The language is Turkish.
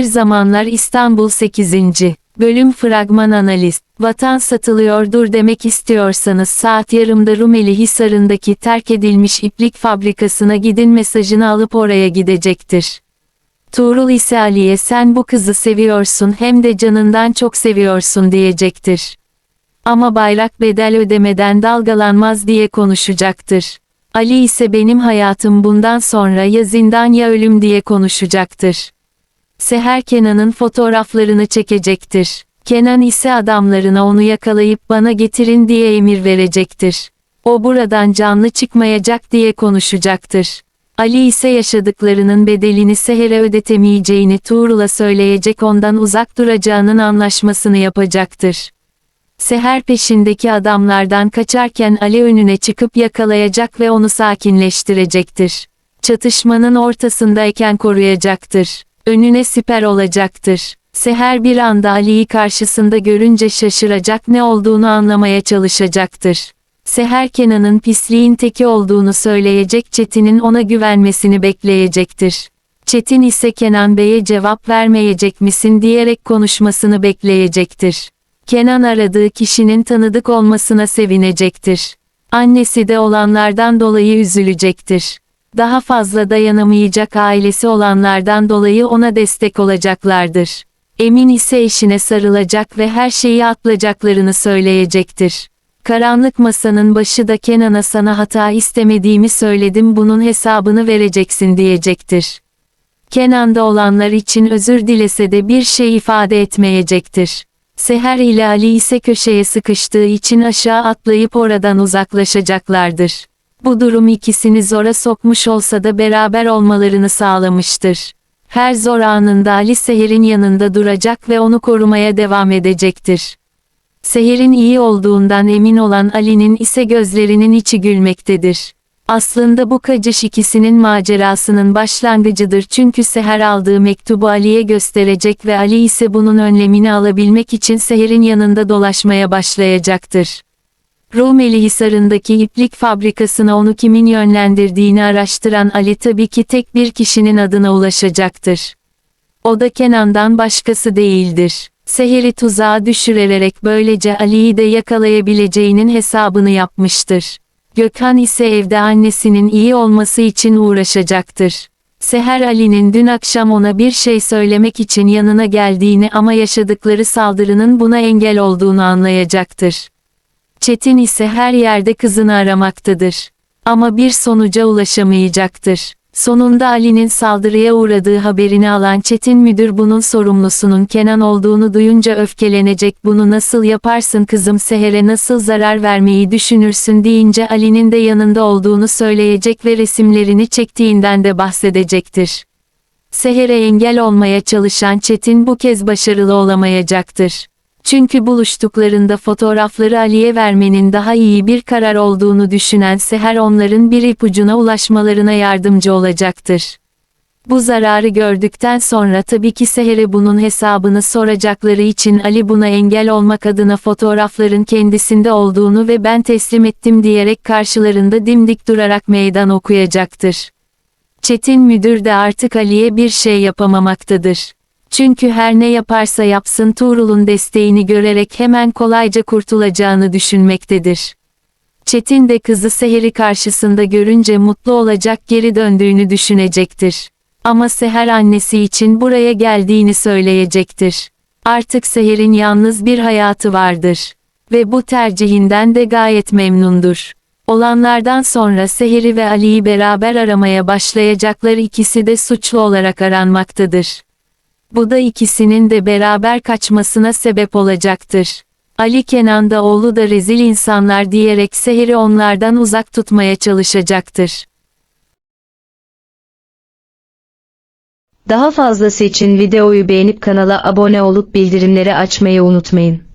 Bir zamanlar İstanbul 8. Bölüm Fragman Analiz Vatan satılıyordur demek istiyorsanız saat yarımda Rumeli Hisarı'ndaki terk edilmiş iplik fabrikasına gidin mesajını alıp oraya gidecektir. Tuğrul ise Ali'ye sen bu kızı seviyorsun hem de canından çok seviyorsun diyecektir. Ama bayrak bedel ödemeden dalgalanmaz diye konuşacaktır. Ali ise benim hayatım bundan sonra ya zindan ya ölüm diye konuşacaktır. Seher Kenan'ın fotoğraflarını çekecektir. Kenan ise adamlarına onu yakalayıp bana getirin diye emir verecektir. O buradan canlı çıkmayacak diye konuşacaktır. Ali ise yaşadıklarının bedelini Seher'e ödetemeyeceğini Tuğrul'a söyleyecek ondan uzak duracağının anlaşmasını yapacaktır. Seher peşindeki adamlardan kaçarken Ali önüne çıkıp yakalayacak ve onu sakinleştirecektir. Çatışmanın ortasındayken koruyacaktır. Önüne siper olacaktır. Seher bir anda Ali'yi karşısında görünce şaşıracak ne olduğunu anlamaya çalışacaktır. Seher Kenan'ın pisliğin teki olduğunu söyleyecek Çetin'in ona güvenmesini bekleyecektir. Çetin ise Kenan Bey'e cevap vermeyecek misin diyerek konuşmasını bekleyecektir. Kenan aradığı kişinin tanıdık olmasına sevinecektir. Annesi de olanlardan dolayı üzülecektir. Daha fazla dayanamayacak ailesi olanlardan dolayı ona destek olacaklardır. Emin ise eşine sarılacak ve her şeyi atlayacaklarını söyleyecektir. Karanlık masanın başı da Kenan'a sana hata istemediğimi söyledim bunun hesabını vereceksin diyecektir. Kenan'da olanlar için özür dilese de bir şey ifade etmeyecektir. Seher ile Ali ise köşeye sıkıştığı için aşağı atlayıp oradan uzaklaşacaklardır. Bu durum ikisini zora sokmuş olsa da beraber olmalarını sağlamıştır. Her zor anında Ali Seher'in yanında duracak ve onu korumaya devam edecektir. Seher'in iyi olduğundan emin olan Ali'nin ise gözlerinin içi gülmektedir. Aslında bu kaçış ikisinin macerasının başlangıcıdır çünkü Seher aldığı mektubu Ali'ye gösterecek ve Ali ise bunun önlemini alabilmek için Seher'in yanında dolaşmaya başlayacaktır. Rumeli Hisarı'ndaki iplik fabrikasına onu kimin yönlendirdiğini araştıran Ali tabii ki tek bir kişinin adına ulaşacaktır. O da Kenan'dan başkası değildir. Seher'i tuzağa düşürerek böylece Ali'yi de yakalayabileceğinin hesabını yapmıştır. Gökhan ise evde annesinin iyi olması için uğraşacaktır. Seher Ali'nin dün akşam ona bir şey söylemek için yanına geldiğini ama yaşadıkları saldırının buna engel olduğunu anlayacaktır. Çetin ise her yerde kızını aramaktadır. Ama bir sonuca ulaşamayacaktır. Sonunda Ali'nin saldırıya uğradığı haberini alan Çetin müdür bunun sorumlusunun Kenan olduğunu duyunca öfkelenecek bunu nasıl yaparsın kızım Seher'e nasıl zarar vermeyi düşünürsün deyince Ali'nin de yanında olduğunu söyleyecek ve resimlerini çektiğinden de bahsedecektir. Seher'e engel olmaya çalışan Çetin bu kez başarılı olamayacaktır. Çünkü buluştuklarında fotoğrafları Ali'ye vermenin daha iyi bir karar olduğunu düşünen Seher onların bir ipucuna ulaşmalarına yardımcı olacaktır. Bu zararı gördükten sonra tabii ki Seher'e bunun hesabını soracakları için Ali buna engel olmak adına fotoğrafların kendisinde olduğunu ve ben teslim ettim diyerek karşılarında dimdik durarak meydan okuyacaktır. Çetin müdür de artık Ali'ye bir şey yapamamaktadır. Çünkü her ne yaparsa yapsın Tuğrul'un desteğini görerek hemen kolayca kurtulacağını düşünmektedir. Çetin de kızı Seher'i karşısında görünce mutlu olacak geri döndüğünü düşünecektir. Ama Seher annesi için buraya geldiğini söyleyecektir. Artık Seher'in yalnız bir hayatı vardır. Ve bu tercihinden de gayet memnundur. Olanlardan sonra Seher'i ve Ali'yi beraber aramaya başlayacaklar ikisi de suçlu olarak aranmaktadır. Bu da ikisinin de beraber kaçmasına sebep olacaktır. Ali Kenan da oğlu da rezil insanlar diyerek Seher'i onlardan uzak tutmaya çalışacaktır. Daha fazlası için videoyu beğenip kanala abone olup bildirimleri açmayı unutmayın.